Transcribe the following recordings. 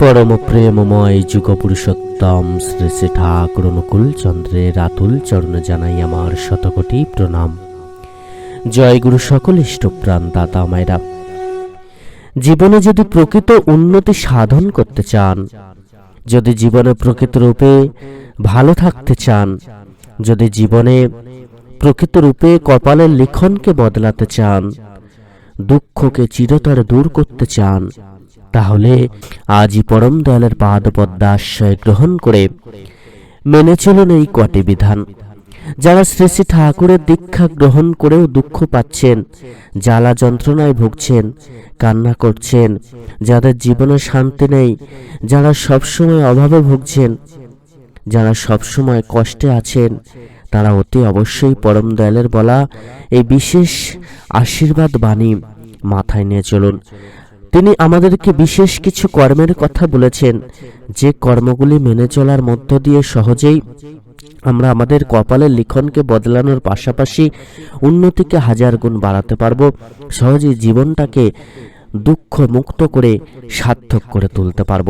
পরম প্রেমময় যুগ পুরুষোত্তম শ্রী শ্রী ঠাকুর অনুকূল চন্দ্রের আতুল চরণে জানাই আমার শতকোটি প্রণাম। জয় গুরু সকল ইষ্টপ্রাণ দাতা মায়েরা। জীবনে যদি প্রকৃত উন্নতি সাধন করতে চান, যদি জীবনে প্রকৃত রূপে ভালো থাকতে চান, যদি জীবনে প্রকৃত রূপে কপালের লিখনকে বদলাতে চান, দুঃখকে চিরতরে দূর করতে চান তাহলে আজই পরম দয়ালের পাদপদ্মাশ্রয় গ্রহণ করে মেনে চলুন এই কটি বিধান। যারা শ্রী শ্রী ঠাকুরের দীক্ষা গ্রহণ করেও দুঃখ পাচ্ছেন, জ্বালা যন্ত্রণায় ভুগছেন, কান্না করছেন, যাদের জীবনে শান্তি নেই, যারা সবসময় অভাবে ভুগছেন, যারা সবসময় কষ্টে আছেন, তারা অতি অবশ্যই পরম দয়ালের বলা এই বিশেষ আশীর্বাদ বাণী মাথায় নিয়ে চলুন। তিনি আমাদেরকে বিশেষ কিছু কর্মের কথা বলেছেন, যে কর্মগুলি মেনে চলার মধ্য দিয়ে সহজেই আমরা আমাদের কপালের লিখনকে বদলানোর পাশাপাশি উন্নতিকে হাজার গুণ বাড়াতে পারব, সহজেই জীবনটাকে দুঃখ মুক্ত করে সার্থক করে তুলতে পারব।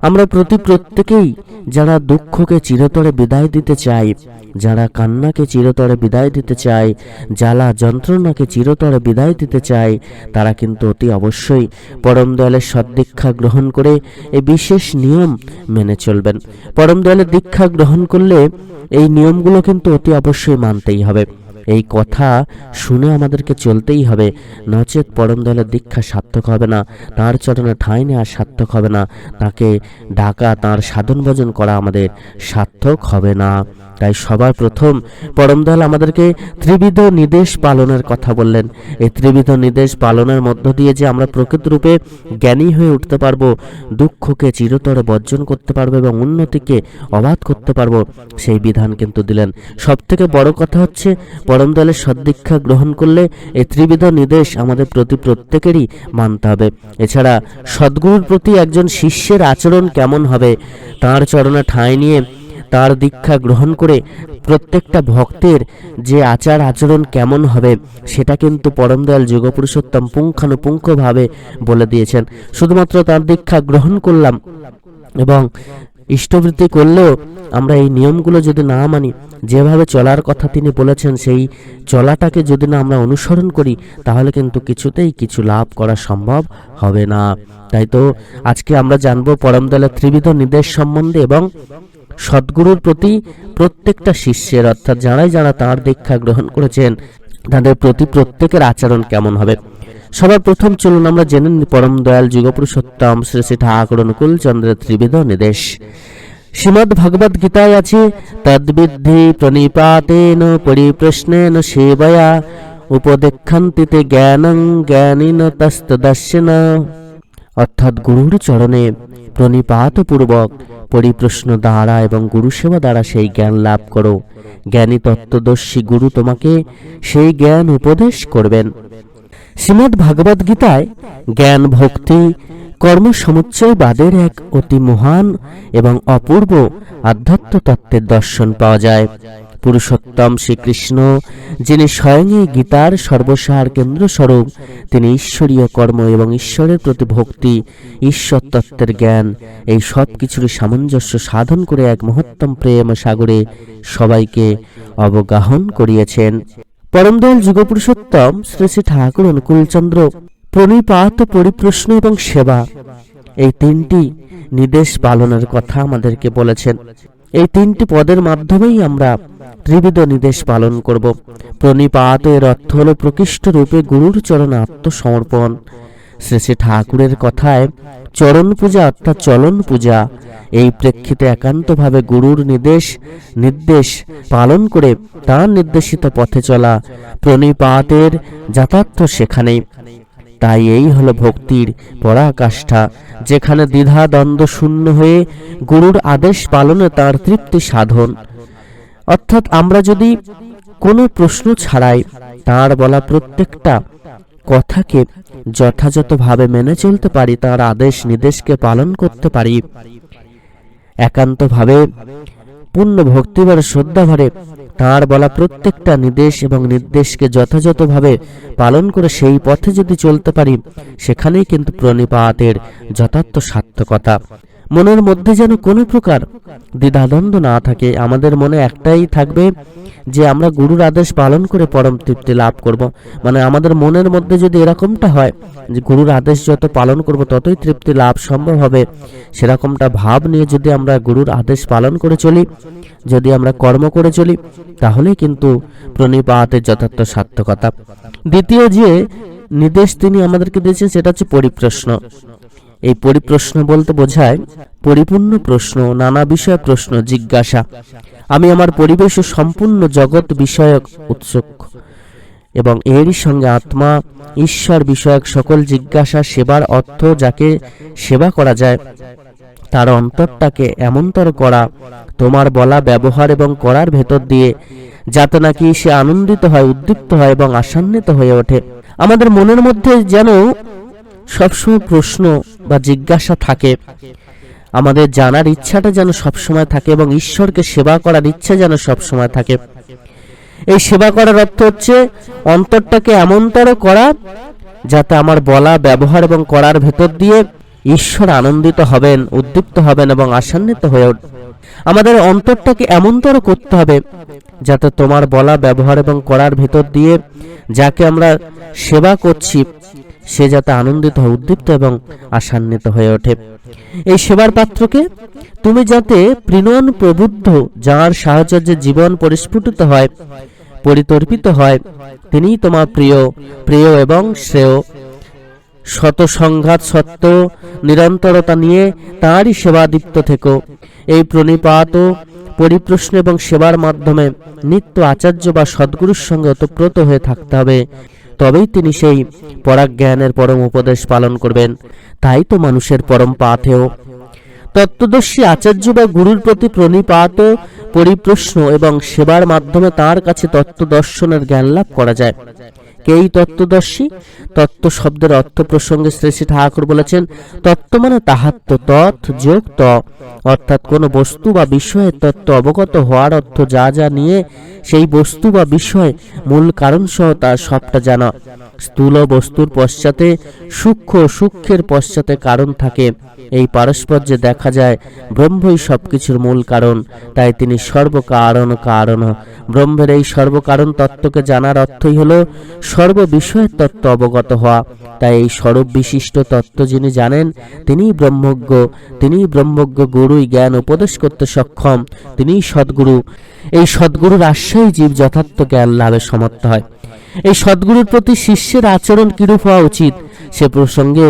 আমরা প্রতি প্রত্যেকেই যারা দুঃখকে চিরতরে বিদায় দিতে চাই, যারা কান্নাকে চিরতরে বিদায় দিতে চায় জ্বালা যন্ত্রণাকে চিরতরে বিদায় দিতে চায় তারা কিন্তু অতি অবশ্যই পরম দয়ালের সদ্দীক্ষা গ্রহণ করে এই বিশেষ নিয়ম মেনে চলবেন। পরম দয়ালের দীক্ষা গ্রহণ করলে এই নিয়মগুলো কিন্তু অতি অবশ্যই মানতেই হবে। এই কথা শুনে আমাদেরকে চলতেই হবে। নচেত পরম দলের দীক্ষা সার্থক হবে না, তার চরণে ঠাঁই নেওয়া সার্থক হবে না, তাকে ডাকা, তার সাধন ভজন করা আমাদের সার্থক হবে না। তাই সবার প্রথম পরম দয়াল আমাদেরকে ত্রিবিধ নির্দেশ পালনের কথা বললেন। এই ত্রিবিধ নির্দেশ পালনের মধ্য দিয়ে যে আমরা প্রকৃত রূপে জ্ঞানী হয়ে উঠতে পারব, দুঃখকে চিরতরে বর্জন করতে পারব এবং উন্নতিকে অবাধ করতে পারব, সেই বিধান কিন্তু দিলেন। সব থেকে বড় কথা হচ্ছে পরম দয়ালের সদ্দীক্ষা গ্রহণ করলে এই ত্রিবিধ নির্দেশ আমাদের প্রতি প্রত্যেকেরই মানতে হবে। এছাড়া সদ্গুরুর প্রতি একজন শিষ্যের আচরণ কেমন হবে, তার চরণে ঠাঁই নিয়ে তার দীক্ষা গ্রহণ করে প্রত্যেকটা ভক্তের যে আচার আচরণ কেমন হবে, সেটা কিন্তু পরম দয়াল যুগপুরুষোত্তম পুঙ্খানুপুঙ্খভাবে বলে দিয়েছেন। শুধুমাত্র তার দীক্ষা গ্রহণ করলাম এবং ইষ্টবৃত্তি করলেও আমরা এই নিয়মগুলো যদি না মানি যেভাবে চলার কথা তিনি বলেছেন, সেই চলাটাকে যদি না আমরা অনুসরণ করি, তাহলে কিন্তু কিছুতেই কিছু লাভ করা সম্ভব হবে না। তাই তো, আজকে আমরা জানব পরম দয়ালের ত্রিবিধ নির্দেশ সম্বন্ধে এবং সদ্গুরুর প্রতি প্রত্যেকটা শিষ্যের, অর্থাৎ যারাই যারা তাঁর দীক্ষা গ্রহণ করেছেন, তাদের প্রতি প্রত্যেকের আচরণ কেমন হবে? সবার প্রথম চলুন আমরা জেনে পরম দয়াল যুগপুরুষোত্তম শ্রী শ্রী ঠাকুর অনুকূল চন্দ্রের ত্রিবিধ নির্দেশ। শ্রীমদ্ ভগবদ গীতায় আছে তদ্বিদ্ধি প্রণিপাতেন পরিপ্রশ্নেন সেবয়া উপদেক্ষন্তিতে জ্ঞানং জ্ঞানীন তস্তদর্শন অর্থাৎ গুরুর চরণে প্রণিপাতপূর্বক পরিপ্রশ্ন দ্বারা এবং গুরু সেবা দ্বারা সেই জ্ঞান লাভ করো। জ্ঞানী তত্ত্বদর্শী গুরু তোমাকে সেই জ্ঞান উপদেশ করবেন। শ্রীমদ্ ভাগবত গীতায় জ্ঞান ভক্তি কর্মসমুচ্চয়বাদের এক অতি মহান এবং অপূর্ব আধ্যাত্ম তত্ত্বের দর্শন পাওয়া যায়। পুরুষোত্তম শ্রীকৃষ্ণ, যিনি স্বয়ংই গীতার সর্বসার কেন্দ্রস্বরূপ, তিনি ঈশ্বরীয় কর্ম এবং ঈশ্বরের প্রতি ভক্তি ঈশ্বর তত্ত্বের জ্ঞান, এই সব কিছুর সামঞ্জস্য সাধন করে এক মহত্তম প্রেম সাগরে সবাইকে অবগাহন করিয়েছেন। পরমদয়াল যুগপুরুষোত্তম শ্রী শ্রী ঠাকুর অনুকূলচন্দ্র প্রণিপাত, পরিপ্রশ্ন এবং সেবা। এই তিনটি নির্দেশ পালনের কথা আমাদেরকে বলেছেন। এই তিনটি পদের মাধ্যমেই আমরা ত্রিবিধ নির্দেশ পালন করব। প্রণিপাত এর অর্থ হল প্রকৃষ্ট রূপে গুরুর চরণে আত্মসমর্পণ। শ্রী শ্রী ঠাকুরের কথায় চরণ পূজা অর্থাৎ চলন পূজা, এই প্রেক্ষিতে একান্তভাবে গুরুর নির্দেশ নির্দেশ পালন করে তার নির্দেশিত পথে চলা প্রণিপাতের যাতার্থ সেখানেই। তাই এই হলো ভক্তির পরাকাষ্ঠা, যেখানে দ্বিধা দ্বন্দ্ব শূন্য হয়ে গুরুর আদেশ পালনে তার তৃপ্তি সাধন। অর্থাৎ আমরা যদি কোনো প্রশ্ন ছাড়াই, তার বলা প্রত্যেকটা কথাকে যথাযথভাবে মেনে চলতে পারি, তার আদেশ নির্দেশকে পালন করতে পারি। একান্তভাবে পূর্ণ ভক্তিভরে শ্রদ্ধাভরে তাঁর বলা প্রত্যেকটা নির্দেশ এবং নির্দেশকে যথাযথভাবে পালন করে সেই পথে যদি চলতে পারি, সেখানেই কিন্তু প্রণিপাতের যথার্থ সার্থকতা। মনের মধ্যে যেন কোনো প্রকার দ্বিধাদ্বন্দ্ব না থাকে। আমাদের মনে একটাই থাকবে যে আমরা গুরুর আদেশ পালন করে পরম তৃপ্তি লাভ করব। মানে আমাদের মনের মধ্যে যদি এরকমটা হয় যে গুরুর আদেশ যত পালন করব, ততই তৃপ্তি লাভ সম্ভব হবে। সেরকমটা ভাব নিয়ে যদি আমরা গুরুর আদেশ পালন করে চলি, যদি আমরা কর্ম করে চলি তাহলে কিন্তু প্রণিপাতের যথার্থ সার্থকতা। দ্বিতীয় যে নির্দেশ তিনি আমাদেরকে দিয়েছেন, সেটা হচ্ছে পরিপ্রশ্ন। এই পরিপ্রশ্ন বলতে বোঝায় পরিপূর্ণ প্রশ্ন, নানা বিষয় প্রশ্ন, জিজ্ঞাসা। আমি আমার পরিবেশ সম্পূর্ণ জগৎ বিষয়ক উৎসুক এবং এরই সঙ্গে আত্মা, ঈশ্বর বিষয়ক সকল জিজ্ঞাসা, সেবার অর্থ যাকে সেবা করা যায়, তার অন্তরটাকে এমনতর করা, তোমার বলা, ব্যবহার এবং করার ভেতর দিয়ে, যাতে নাকি সে আনন্দিত হয়, উদ্দীপ্ত হয় এবং আশান্বিত হয়ে ওঠে। আমাদের মনের মধ্যে যেন সবসময় প্রশ্ন বা জিজ্ঞাসা থাকে, আমাদের জানার ইচ্ছাটা যেন সবসময় থাকে এবং ঈশ্বরকে সেবা করার ইচ্ছা যেন সবসময় থাকে। এই সেবা করার অর্থ হচ্ছে অন্তরটাকে এমনতর করা যাতে আমার বলা, ব্যবহার এবং করার ভেতর দিয়ে ঈশ্বর আনন্দিত হবেন, উদ্দীপ্ত হবেন এবং আশান্বিত হয়ে আমাদের অন্তরটাকে এমনতর করতে হবে যাতে তোমার বলা, ব্যবহার এবং করার ভেতর দিয়ে যাকে আমরা সেবা করছি সে যাতে আনন্দিত হয় উদ্দীপ্ত এবং আশান্বিত হয়ে ওঠে। এই সেবার পাত্রকে তুমি যাতে প্রিণন প্রবুদ্ধ, যার সাহচর্যে জীবন পরিস্ফুটিত হয়, পরিতর্পিত হয়, তিনিই তোমার প্রিয় প্রিয় এবং শ্রেয়। শত সংঘাত সত্ত্বেও নিরন্তরতা নিয়ে তাঁরই সেবাদীপ্ত থেকো। এই প্রণিপাত পরিপ্রশ্ন এবং সেবার মাধ্যমে নিত্য আচার্য বা সদ্গুরুর সঙ্গে ওতপ্রোত হয়ে থাকতে হবে। তবেই তিনি সেই পরাজ্ঞানের পরম উপদেশ পালন করবেন। তাই তো মানুষের পরম পাথেও তত্ত্বদর্শী আচার্য বা গুরুর প্রতি প্রণিপাত, পরিপ্রশ্ন এবং সেবার মাধ্যমে তার কাছে তত্ত্ব দর্শনের জ্ঞান লাভ করা যায়। কেই তত্ত্বদর্শী। তত্ত্ব শব্দের অর্থ প্রসঙ্গে শ্রী শ্রী ঠাকুর বলেছেন, তত্ত্ব মানে তাহাত্ম, তৎ যোগ ত অর্থাৎ কোনো বস্তু বা বিষয়ের তত্ত্ব অবগত হওয়ার অর্থ যা যা নিয়ে সেই বস্তু বা বিষয় মূল কারণ সহ তার সবটা জানা। স্থূল বস্তুর পশ্চাতে সূক্ষ্ম সূক্ষ্মের পশ্চাতে কারণ থাকে। এই পারস্পর্যে দেখা যায়, ব্রহ্মই সবকিছুর মূল কারণ। তাই তিনি সর্বকারণ কারণ। ব্রহ্মের এই সর্বকারণ তত্ত্বকে জানার অর্থই হলো সর্ববিষয়ের তত্ত্ব অবগত হওয়া। তাই এই স্বরূপ বিশিষ্ট তত্ত্ব যিনি জানেন, তিনিই ব্রহ্মজ্ঞ তিনিই ব্রহ্মজ্ঞ গুরুই জ্ঞান উপদেশ করতে সক্ষম, তিনিই সদ্গুরু। এই সদ্গুরুর আশ্রয় জীব যথার্থ জ্ঞান লাভে সমর্থ হয়। এই সদ্গুরুর প্রতি শিষ্যের আচরণ কিরূপ হওয়া উচিত, সে প্রসঙ্গে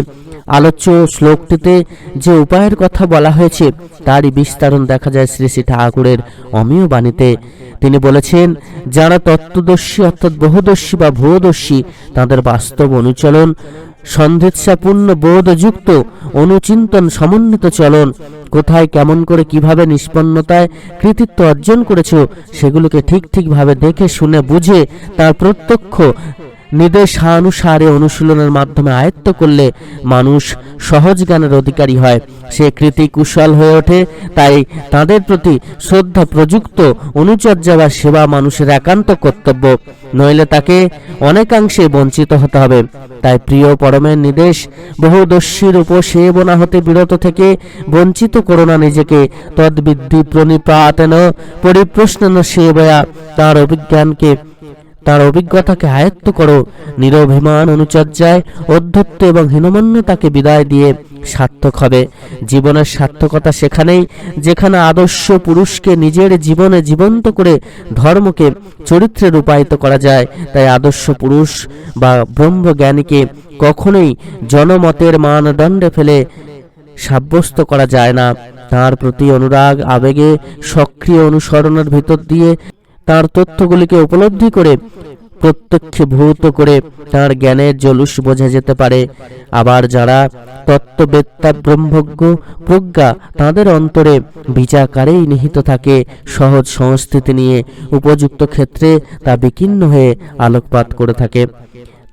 আলোচ্য শ্লোকটিতে যে উপায়ের কথা বলা হয়েছে, তারই বিস্তারণ দেখা যায় শ্রী শ্রী ঠাকুরের অমীয় বাণীতে। তিনি বলেছেন, যারা তত্ত্বদর্শী অর্থাৎ বহুদর্শী বা ভূয়দর্শী, তাদের বাস্তব অনুচলন সন্দেচ্ছাপূর্ণ বোধযুক্ত অনুচিন্তন সমন্বিত চলন, কোথায় কেমন করে কীভাবে নিষ্পন্নতায় কৃতিত্ব অর্জন করেছ, সেগুলোকে ঠিক ঠিকভাবে দেখে শুনে বুঝে তার প্রত্যক্ষ নির্দেশানুসারে অনুশীলনের মাধ্যমে আয়ত্ত করলে মানুষ সহজ জ্ঞানের অধিকারী হয়। সে কৃতি কুশল হয়ে ওঠে, তাই তাদের প্রতি শ্রদ্ধা প্রযুক্ত অনুচর্যা বা সেবা মানুষের একান্ত কর্তব্য। নইলে তাকে অনেকাংশে বঞ্চিত হতে হবে। তাই প্রিয় পরমের নির্দেশ বহুদর্শীর উপসেবনা হতে বিরত থেকে বঞ্চিত করো না নিজেকে। তদ্বিদ্ধি প্রণিপাতেন পরিপ্রশ্ন সেবয়া, তার অভিজ্ঞানকে তার অভিজ্ঞতাকে আয়ত্ত করো, নিরভিমান অনুচর্যায় অধ্যত্ব এবং হীনমন্যতাকে বিদায় দিয়ে সার্থক হবে। জীবনের সার্থকতা সেখানেই, যেখানে আদর্শ পুরুষকে নিজের জীবনে জীবন্ত করে ধর্মকে চরিত্রে রূপায়িত করা যায়, তাই আদর্শ পুরুষ বা ব্রহ্মজ্ঞানীকে কখনোই জনমতের মানদণ্ডে ফেলে সাব্যস্ত করা যায় না। তার প্রতি অনুরাগ, আবেগে সক্রিয় অনুসরণের ভিতর দিয়ে তার তথ্যগুলিকে উপলব্ধি করে, প্রত্যক্ষে ভূত করে তার জ্ঞানের জলুস বোঝা যেতে পারে। আবার যারা তত্ত্ববেত্তা, ব্রহ্মজ্ঞ, প্রজ্ঞা তাদের অন্তরে বিচাকারেই নিহিত থাকে। সহজ সংস্কৃতি নিয়ে উপযুক্ত ক্ষেত্রে তা বিকীর্ণ হয়ে আলোকপাত করে থাকে।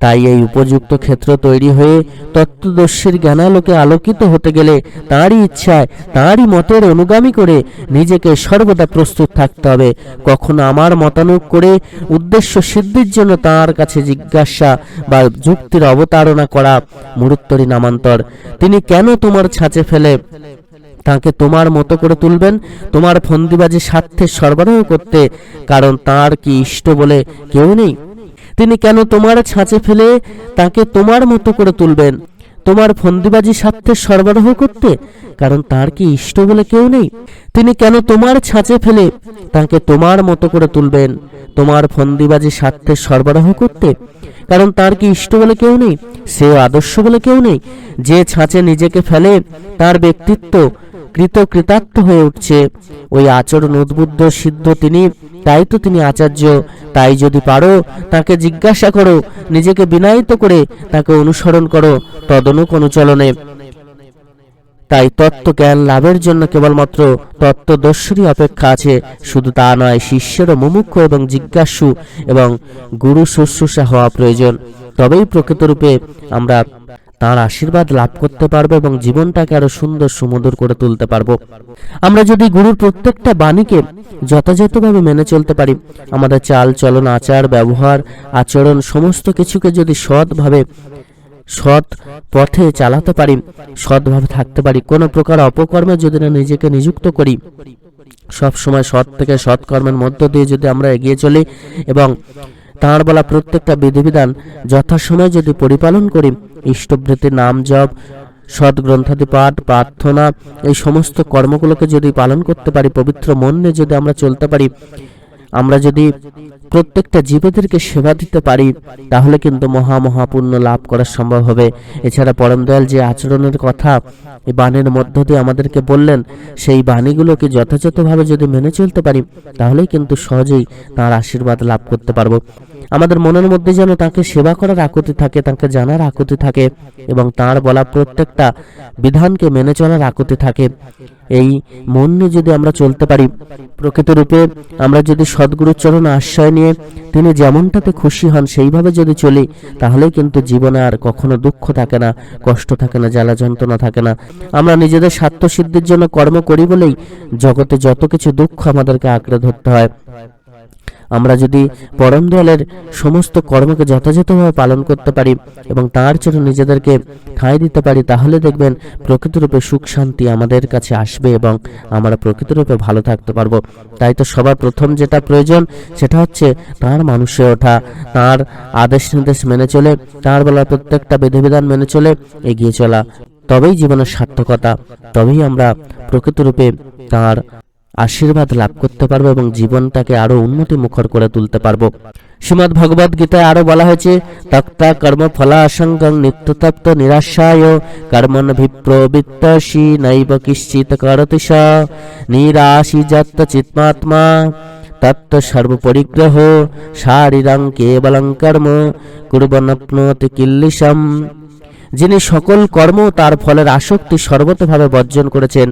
তাই এই উপযুক্ত ক্ষেত্র তৈরি হয়ে তত্ত্বদর্শীর জ্ঞানালোকে আলোকিত হতে গেলে তাঁরই ইচ্ছায়, তাঁরই মতের অনুগামী করে নিজেকে সর্বদা প্রস্তুত থাকতে হবে। কখনো আমার মতানুক করে উদ্দেশ্য সিদ্ধির জন্য তাঁর কাছে জিজ্ঞাসা বা যুক্তির অবতারণা করা মুরুত্তরী নামান্তর। তিনি কেন তোমার ছাঁচে ফেলে? তাকে তোমার মতো করে তুলবেন? তোমার ফন্দিবাজি স্বার্থে সরবরাহ করতে? কারণ তার কি ইষ্ট বলে কেউ নেই? তিনি কেন তোমার ছাঁচে ফেলে তাকে তোমার মতো করে তুলবেন? তোমার ফন্দিবাজি স্বার্থে সরবরাহ করতে? কারণ তার কি ইষ্ট বলে কেউ নেই? তিনি কেন তোমার ছাঁচে ফেলে তাকে তোমার মতো করে তুলবেন? তোমার ফন্দিবাজি স্বার্থে সরবরাহ করতে? কারণ তার কি ইষ্ট বলে কেউ নেই? সে আদর্শ বলে কেউ নেই? যে ছাঁচে নিজেকে ফেলে, তার ব্যক্তিত্ব কৃত কৃতার্থ হয়ে উঠছে। ওই আচরণ উদ্বুদ্ধ, সিদ্ধ তিনি, তাই তো তিনি আচার্য। তাই যদি পারো, তাকে জিজ্ঞাসা করো, নিজেকে বিনায়িত করে তাকে অনুসরণ করো, তদনুক অনুচলনে। তাই তত্ত্ব জ্ঞান লাভের জন্য কেবলমাত্র তত্ত্বদর্শী অপেক্ষা আছে, শুধু তা নয়, শিষ্যেরও মুমুক্ষ এবং জিজ্ঞাসু এবং গুরু শুশ্রূষা হওয়া প্রয়োজন। তবেই প্রকৃতরূপে আমরা তার আশীর্বাদ লাভ করতে পারব এবং জীবনটাকে আরও সুন্দর সুমধুর করে তুলতে পারব। আমরা যদি গুরুর প্রত্যেকটা বাণীকে যথাযথভাবে মেনে চলতে পারি, আমাদের চাল, চলন, আচার, ব্যবহার, আচরণ, সমস্ত কিছুকে যদি সৎভাবে, সৎ পথে চালাতে পারি, সৎভাবে থাকতে পারি, কোনো প্রকার অপকর্মে যদি না নিজেকে নিযুক্ত করি সব সময় সৎ থেকে সৎ কর্মের মধ্য দিয়ে যদি আমরা এগিয়ে চলি এবং তাঁর বলা প্রত্যেকটা বিধিবিধান যথাসময়ে যদি পরিপালন করি ইষ্টভৃতি নাম জপ সৎ গ্রন্থাদি পাঠ, প্রার্থনা, এই সমস্ত কর্মগুলোকে যদি পালন করতে পারি, পবিত্র মন নিয়ে যদি আমরা চলতে পারি আমরা যদি প্রত্যেকটা জীবেদেরকে সেবা দিতে পারি, তাহলে কিন্তু মহা মহাপুণ্য লাভ করা সম্ভব হবে। এছাড়া পরম দয়াল যে আচরণের কথা বাণীর মধ্য দিয়ে আমাদেরকে বললেন, সেই বাণীগুলোকে যথাযথভাবে যদি মেনে চলতে পারি, তাহলেই কিন্তু সহজেই তার আশীর্বাদ লাভ করতে পারব। আমাদের মনের মধ্যে যেন তাকে সেবা করার আকুতি থাকে, তাকে জানার আকুতি থাকে এবং তার বলা প্রত্যেকটা বিধানকে মেনে চলার আকুতি থাকে। এই মন নিয়ে যদি আমরা চলতে পারি প্রকৃতরূপে আমরা যদি সদ্গুরুর চরণ আশ্রয় নিয়ে তিনি যেমনটাতে খুশি হন সেইভাবে যদি চলি, তাহলেই কিন্তু জীবনে আর কখনো দুঃখ থাকে না, কষ্ট থাকে না, জ্বালা যন্ত্রণা থাকে না। আমরা নিজেদের স্বার্থ সিদ্ধির জন্য কর্ম করি বলেই জগতে যত কিছু দুঃখ আমাদেরকে আঁকড়ে ধরতে হয়। আমরা যদি পরম দয়ালের সমস্ত কর্মকে যথাযথভাবে পালন করতে পারি এবং তার জন্য নিজেদেরকে ঠাঁই দিতে পারি, তাহলে দেখবেন প্রকৃতরূপে সুখ শান্তি আমাদের কাছে আসবে এবং আমরা প্রকৃতরূপে ভালো থাকতে পারব। তাই তো সবার প্রথম যেটা প্রয়োজন, সেটা হচ্ছে তার মানুষে ওঠা, তার আদেশ নির্দেশ মেনে চলে, তার বলা প্রত্যেকটা বিধিবিধান মেনে চলে, এগিয়ে চলা। তবেই জীবনের সার্থকতা, তবেই আমরা প্রকৃতরূপে তার আশীর্বাদ লাভ করতে পারব এবং জীবনটাকে আরও উন্নতি মুখর করে তুলতে পারব। শ্রীমদ ভগবদ গীতায় আরও বলা হয়েছে, তক্তা কর্ম ফলাসঙ্গং নিত্যতপ্ত নিরাশায়, কর্মন বিপ্রবৃত্তসি নৈব কিশ্চিত করতি স, নিরাশি যত্ত চিত্মাত্মা, তত্ত্ব সর্বপরিগ্রহ, শারীরং কেবলং কর্ম, কুর্বনপ্নোতি কিল্লিশম। যিনি সকল কর্ম তার ফলের আসক্তি সর্বতভাবে বর্জন করেছেন,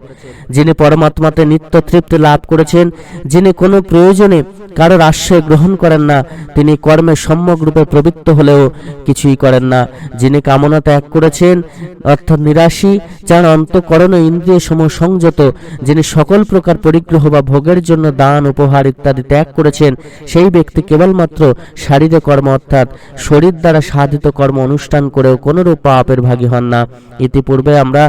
যিনি পরমাত্মাতে নিত্য তৃপ্তি লাভ করেছেন, যিনি কোনো প্রয়োজনে কারোর আশ্রয় গ্রহণ করেন না, তিনি কর্মে সম্যকরূপে প্রবৃত্ত হলেও কিছুই করেন না। যিনি কামনা ত্যাগ করেছেন, অর্থাৎ নিরাশী, যার অন্তকরণ ইন্দ্রিয় সমূহ সংযত, যিনি সকল প্রকার পরিগ্রহ বা ভোগের জন্য দান, উপহার ইত্যাদি ত্যাগ করেছেন, সেই ব্যক্তি কেবলমাত্র শারীরিক কর্ম অর্থাৎ শরীর দ্বারা সাধিত কর্ম অনুষ্ঠান করেও কোনোরূপ পাপের ভাগী হন না। ইতিপূর্বে আমরা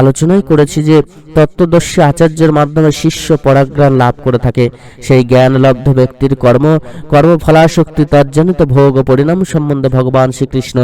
আলোচনাই করেছি যে তত্ত্বদর্শী আচার্যের মাধ্যমে শিষ্য পরাগ্রাণ লাভ করে থাকে। সেই জ্ঞান লব্ধ ব্যক্তির কর্ম কর্মফলাশক্তি জনিত ভোগ ও পরিণাম সম্বন্ধে ভগবান শ্রীকৃষ্ণ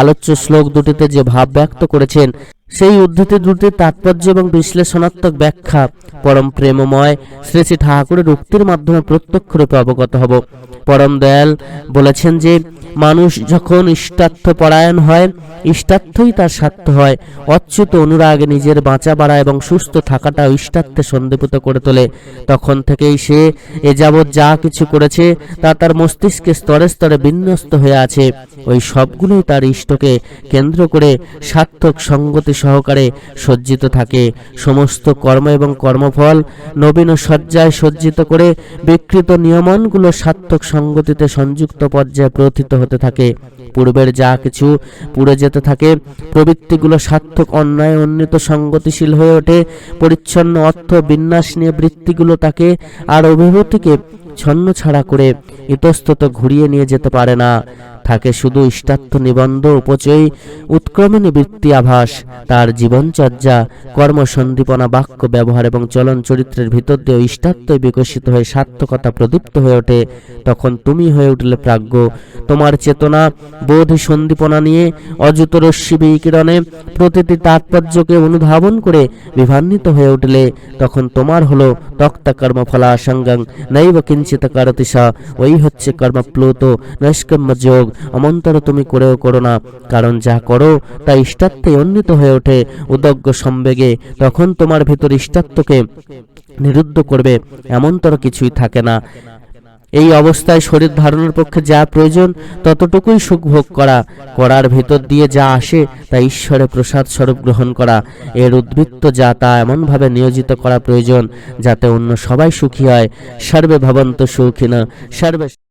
আলোচ্য শ্লোক দুটিতে যে ভাব ব্যক্ত করেছেন সেই উদ্ধৃতি দুটির তাৎপর্য এবং বিশ্লেষণাত্মক ব্যাখ্যা পরম প্রেমময় শ্রী শ্রী ঠাকুরের উক্তির মাধ্যমে প্রত্যক্ষ রূপে অবগত হব। পরম দয়াল বলেছেন যে, মানুষ যখন ইষ্টার্থ পরায়ণ হয়, ইষ্টার্থই তার স্বার্থ হয়। অচ্যুত অনুরাগে নিজের বাঁচা বাড়া এবং সুস্থ থাকাটা ইষ্টার্থে সন্দেহিত করে তোলে। তখন থেকেই সে এ যাবৎ যা কিছু করেছে, তা তার মস্তিষ্কে স্তরে স্তরে বিন্যস্ত হয়ে আছে। ওই সবগুলোই তার ইষ্টকে কেন্দ্র করে সার্থক সঙ্গতি সহকারে সজ্জিত থাকে। সমস্ত কর্ম এবং কর্মফল নবীন সজ্জায় সজ্জিত করে বিকৃত নিয়মনগুলো সার্থক সঙ্গতিতে সংযুক্ত পর্যায়ে প্রথিত হতে থাকে। পূর্বের যা কিছু পুড়ে যেতে থাকে, প্রবৃত্তিগুলো সার্থক, অন্যায় উন্নীত সঙ্গতিশীল হয়ে ওঠে। পরিচ্ছন্ন অর্থ বিন্যাস নিয়ে বৃত্তিগুলো তাকে আর অভিভূতিকে ছন্ন ছাড়া করে ইতস্তত ঘুরিয়ে নিয়ে যেতে পারে না। থাকে শুধু ইষ্টার্থ নিবন্ধ উপচয়ী উৎক্রমণী বৃত্তি আভাস। তার জীবনচর্যা কর্মসন্দীপনা বাক্য ব্যবহার এবং চলন চরিত্রের ভিতর দিয়ে ইষ্টার্থই বিকশিত হয়ে সার্থকতা প্রদীপ্ত হয়ে ওঠে। তখন তুমি হয়ে উঠলে প্রাজ্ঞ। তোমার চেতনা, বোধ সন্দীপনা নিয়ে অযুত রশ্মি বিকিরণে প্রতিটি তাৎপর্যকে অনুধাবন করে বিভান্বিত হয়ে উঠলে, তখন তোমার হলো তক্তা কর্মফলা সঙ্গং নৈব কিঞ্চিত কারতিসা। ওই হচ্ছে কর্মপ্লুত নৈষ্কম্য যোগ অমন্তর তুমি করেও করো না। কারণ যা করো তা ইষ্টাত্বে উন্নীত হয়ে ওঠে। উদগ্য সম্বেগে, তখন তোমার ভিতর ইষ্টাত্বকে নিরুদ্ধ করবে। এমনতর কিছুই থাকে না। এই অবস্থায় শরীর ধারণের পক্ষে যা প্রয়োজন, ততটুকুই সুখ ভোগ করা। করার ভেতর দিয়ে যা আসে, তা ঈশ্বরের প্রসাদ স্বরূপ গ্রহণ করা। এর উদ্বৃত্ত যা, তা এমনভাবে নিয়োজিত করা প্রয়োজন, যাতে অন্য সবাই সুখী হয়। সর্বে ভবন্ত সুখিনা, সর্বে